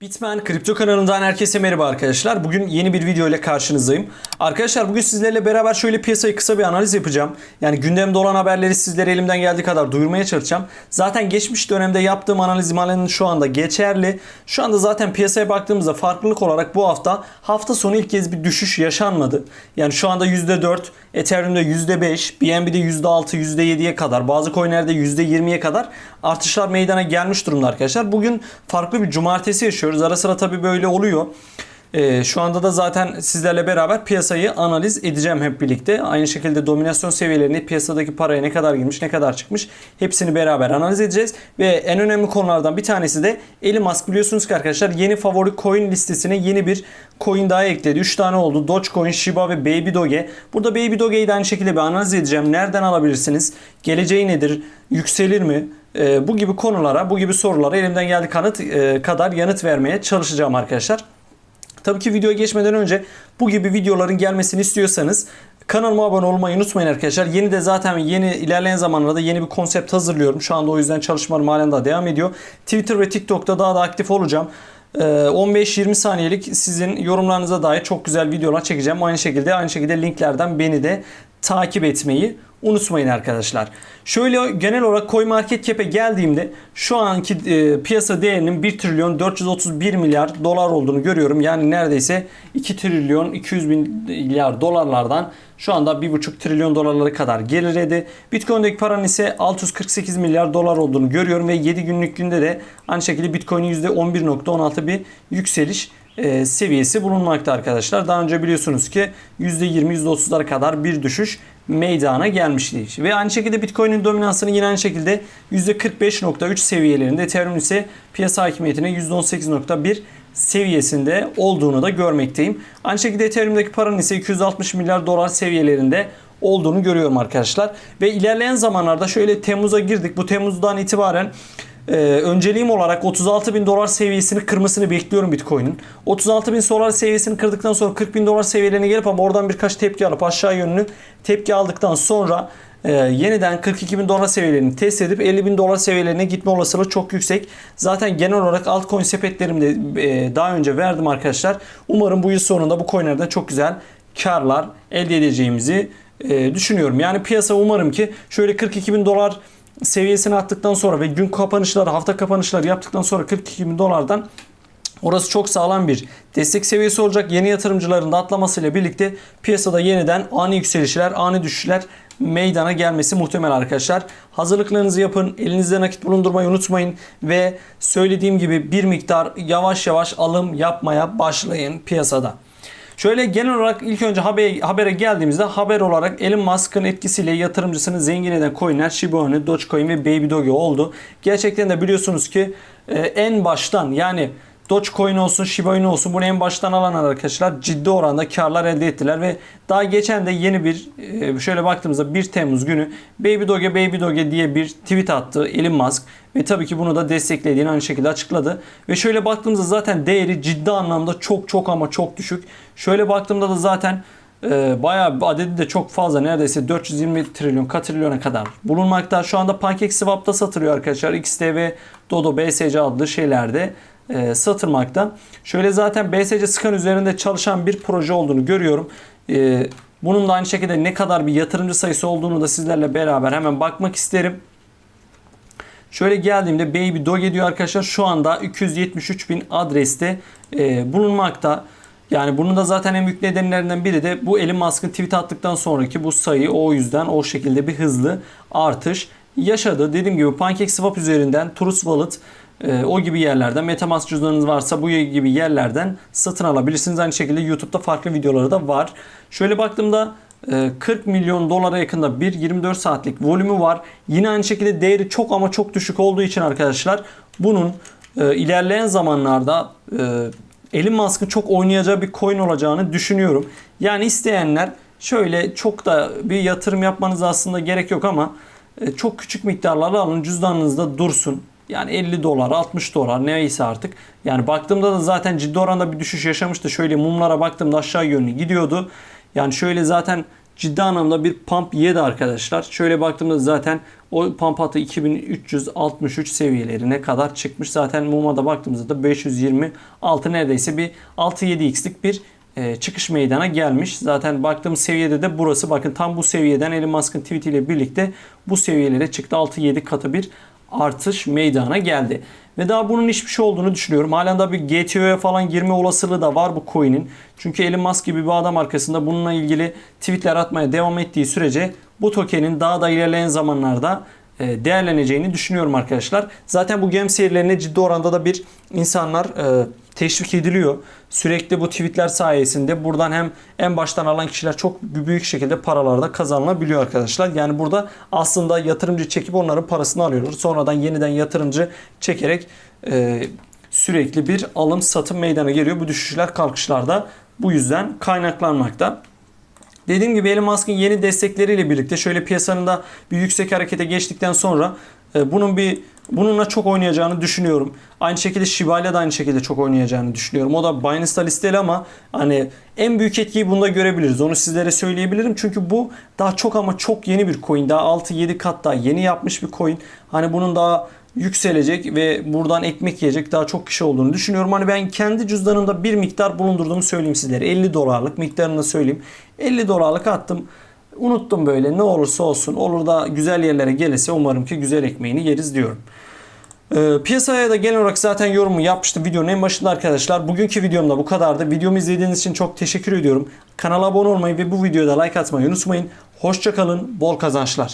Bitmen Kripto kanalından herkese merhaba arkadaşlar. Bugün yeni bir video ile karşınızdayım. Arkadaşlar bugün sizlerle beraber şöyle piyasayı kısa bir analiz yapacağım. Yani gündemde olan haberleri sizlere elimden geldiği kadar duyurmaya çalışacağım. Zaten geçmiş dönemde yaptığım analiz halen şu anda geçerli. Şu anda zaten piyasaya baktığımızda farklılık olarak bu hafta hafta sonu ilk kez bir düşüş yaşanmadı. Yani şu anda %4, Ethereum'da %5, BNB'de %6, %7'ye kadar, bazı coinlerde %20'ye kadar artışlar meydana gelmiş durumda arkadaşlar. Bugün farklı bir cumartesi yaşıyoruz. Ara sıra tabii böyle oluyor. Ee, şu anda da zaten sizlerle beraber piyasayı analiz edeceğim hep birlikte. Aynı şekilde dominasyon seviyelerini, piyasadaki paraya ne kadar girmiş, ne kadar çıkmış hepsini beraber analiz edeceğiz. Ve en önemli konulardan bir tanesi de Elon Musk biliyorsunuz ki arkadaşlar yeni favori coin listesine yeni bir coin daha ekledi. 3 tane oldu. Dogecoin, Shiba ve Baby Doge. Burada Baby Doge'yi de aynı şekilde bir analiz edeceğim. Nereden alabilirsiniz? Geleceği nedir? Yükselir mi? Ee, bu gibi konulara, bu gibi sorulara elimden geldiği kanıt e, kadar yanıt vermeye çalışacağım arkadaşlar. Tabii ki videoya geçmeden önce bu gibi videoların gelmesini istiyorsanız kanalıma abone olmayı unutmayın arkadaşlar. Yeni de zaten yeni ilerleyen zamanlarda yeni bir konsept hazırlıyorum. Şu anda o yüzden çalışmalarım halen daha devam ediyor. Twitter ve TikTok'ta daha da aktif olacağım. Ee, 15-20 saniyelik sizin yorumlarınıza dair çok güzel videolar çekeceğim. Aynı şekilde aynı şekilde linklerden beni de takip etmeyi unutmayın arkadaşlar. Şöyle genel olarak CoinMarketCap'e geldiğimde şu anki e, piyasa değerinin 1 trilyon 431 milyar dolar olduğunu görüyorum. Yani neredeyse 2 trilyon 200 milyar dolarlardan şu anda 1,5 trilyon dolarlara kadar geriledi. Bitcoin'deki paranın ise 648 milyar dolar olduğunu görüyorum ve 7 günlük günde de aynı şekilde Bitcoin'in %11.16 bir yükseliş e, seviyesi bulunmakta arkadaşlar. Daha önce biliyorsunuz ki %20 %30'lara kadar bir düşüş meydana gelmişti. Ve aynı şekilde Bitcoin'in dominansını yine aynı şekilde %45.3 seviyelerinde Ethereum ise piyasa hakimiyetine %18.1 seviyesinde olduğunu da görmekteyim. Aynı şekilde Ethereum'daki paranın ise 260 milyar dolar seviyelerinde olduğunu görüyorum arkadaşlar. Ve ilerleyen zamanlarda şöyle Temmuz'a girdik. Bu Temmuz'dan itibaren ee, önceliğim olarak 36 bin dolar seviyesini kırmasını bekliyorum Bitcoin'in. 36 bin dolar seviyesini kırdıktan sonra 40 bin dolar seviyelerine gelip ama oradan birkaç tepki alıp aşağı yönlü tepki aldıktan sonra e, yeniden 42 bin dolar seviyelerini test edip 50 bin dolar seviyelerine gitme olasılığı çok yüksek. Zaten genel olarak altcoin sepetlerimde e, daha önce verdim arkadaşlar. Umarım bu yıl sonunda bu coinlerden çok güzel karlar elde edeceğimizi e, düşünüyorum. Yani piyasa umarım ki şöyle 42 bin dolar seviyesini attıktan sonra ve gün kapanışları, hafta kapanışları yaptıktan sonra 42 bin dolardan Orası çok sağlam bir destek seviyesi olacak. Yeni yatırımcıların da atlamasıyla birlikte piyasada yeniden ani yükselişler, ani düşüşler meydana gelmesi muhtemel arkadaşlar. Hazırlıklarınızı yapın. Elinizde nakit bulundurmayı unutmayın. Ve söylediğim gibi bir miktar yavaş yavaş alım yapmaya başlayın piyasada. Şöyle genel olarak ilk önce habere, habere geldiğimizde haber olarak Elon Musk'ın etkisiyle yatırımcısını zengin eden coinler Shiba Inu, Dogecoin ve Baby Doge oldu. Gerçekten de biliyorsunuz ki e, en baştan yani Dogecoin olsun, Shiba Inu olsun bunu en baştan alan arkadaşlar ciddi oranda karlar elde ettiler ve daha geçen de yeni bir e, şöyle baktığımızda 1 Temmuz günü Baby Doge Baby Doge diye bir tweet attı Elon Musk ve tabii ki bunu da desteklediğini aynı şekilde açıkladı. Ve şöyle baktığımızda zaten değeri ciddi anlamda çok çok ama çok düşük. Şöyle baktığımda da zaten e, bayağı adedi de çok fazla neredeyse 420 trilyon katrilyona kadar bulunmakta. Şu anda PancakeSwap'ta satılıyor arkadaşlar. XTV, Dodo, BSC adlı şeylerde e, satılmakta. Şöyle zaten BSC Scan üzerinde çalışan bir proje olduğunu görüyorum. E, bunun da aynı şekilde ne kadar bir yatırımcı sayısı olduğunu da sizlerle beraber hemen bakmak isterim. Şöyle geldiğimde Baby Doge diyor arkadaşlar şu anda 273 bin adreste e, bulunmakta. Yani bunun da zaten en büyük nedenlerinden biri de bu Elon Musk'ın tweet attıktan sonraki bu sayı o yüzden o şekilde bir hızlı artış yaşadı. Dediğim gibi PancakeSwap üzerinden Trust Wallet e, o gibi yerlerden Metamask cüzdanınız varsa bu gibi yerlerden satın alabilirsiniz. Aynı şekilde YouTube'da farklı videoları da var. Şöyle baktığımda 40 milyon dolara yakında bir 24 saatlik volümü var. Yine aynı şekilde değeri çok ama çok düşük olduğu için arkadaşlar bunun e, ilerleyen zamanlarda e, Elon Musk'ın çok oynayacağı bir coin olacağını düşünüyorum. Yani isteyenler şöyle çok da bir yatırım yapmanız aslında gerek yok ama e, çok küçük miktarlarla alın cüzdanınızda dursun. Yani 50 dolar, 60 dolar neyse artık. Yani baktığımda da zaten ciddi oranda bir düşüş yaşamıştı. Şöyle mumlara baktığımda aşağı yönlü gidiyordu. Yani şöyle zaten ciddi anlamda bir pump yedi arkadaşlar. Şöyle baktığımızda zaten o pump hattı 2363 seviyelerine kadar çıkmış. Zaten mumada baktığımızda da 526 neredeyse bir 6-7x'lik bir e, çıkış meydana gelmiş. Zaten baktığım seviyede de burası. Bakın tam bu seviyeden Elon Musk'ın tweet ile birlikte bu seviyelere çıktı. 6-7 katı bir artış meydana geldi. Ve daha bunun hiçbir şey olduğunu düşünüyorum. Halen daha bir GTO'ya falan girme olasılığı da var bu coin'in. Çünkü Elon Musk gibi bir adam arkasında bununla ilgili tweetler atmaya devam ettiği sürece bu token'in daha da ilerleyen zamanlarda değerleneceğini düşünüyorum arkadaşlar. Zaten bu gem serilerine ciddi oranda da bir insanlar e, teşvik ediliyor. Sürekli bu tweetler sayesinde buradan hem en baştan alan kişiler çok büyük şekilde paralarda kazanılabiliyor arkadaşlar. Yani burada aslında yatırımcı çekip onların parasını alıyorlar. Sonradan yeniden yatırımcı çekerek e, sürekli bir alım satım meydana geliyor. Bu düşüşler kalkışlarda bu yüzden kaynaklanmakta. Dediğim gibi Elon Musk'ın yeni destekleriyle birlikte şöyle piyasanın da bir yüksek harekete geçtikten sonra e, bunun bir bununla çok oynayacağını düşünüyorum. Aynı şekilde Shiba ile de aynı şekilde çok oynayacağını düşünüyorum. O da Binance'da listeli ama hani en büyük etkiyi bunda görebiliriz. Onu sizlere söyleyebilirim. Çünkü bu daha çok ama çok yeni bir coin. Daha 6-7 kat daha yeni yapmış bir coin. Hani bunun daha yükselecek ve buradan ekmek yiyecek daha çok kişi olduğunu düşünüyorum. Hani ben kendi cüzdanımda bir miktar bulundurduğumu söyleyeyim sizlere. 50 dolarlık miktarını da söyleyeyim. 50 dolarlık attım. Unuttum böyle ne olursa olsun. Olur da güzel yerlere gelirse umarım ki güzel ekmeğini yeriz diyorum. Ee, piyasaya da genel olarak zaten yorumu yapmıştım videonun en başında arkadaşlar. Bugünkü videomda bu kadardı. Videomu izlediğiniz için çok teşekkür ediyorum. Kanala abone olmayı ve bu videoda like atmayı unutmayın. Hoşçakalın, bol kazançlar.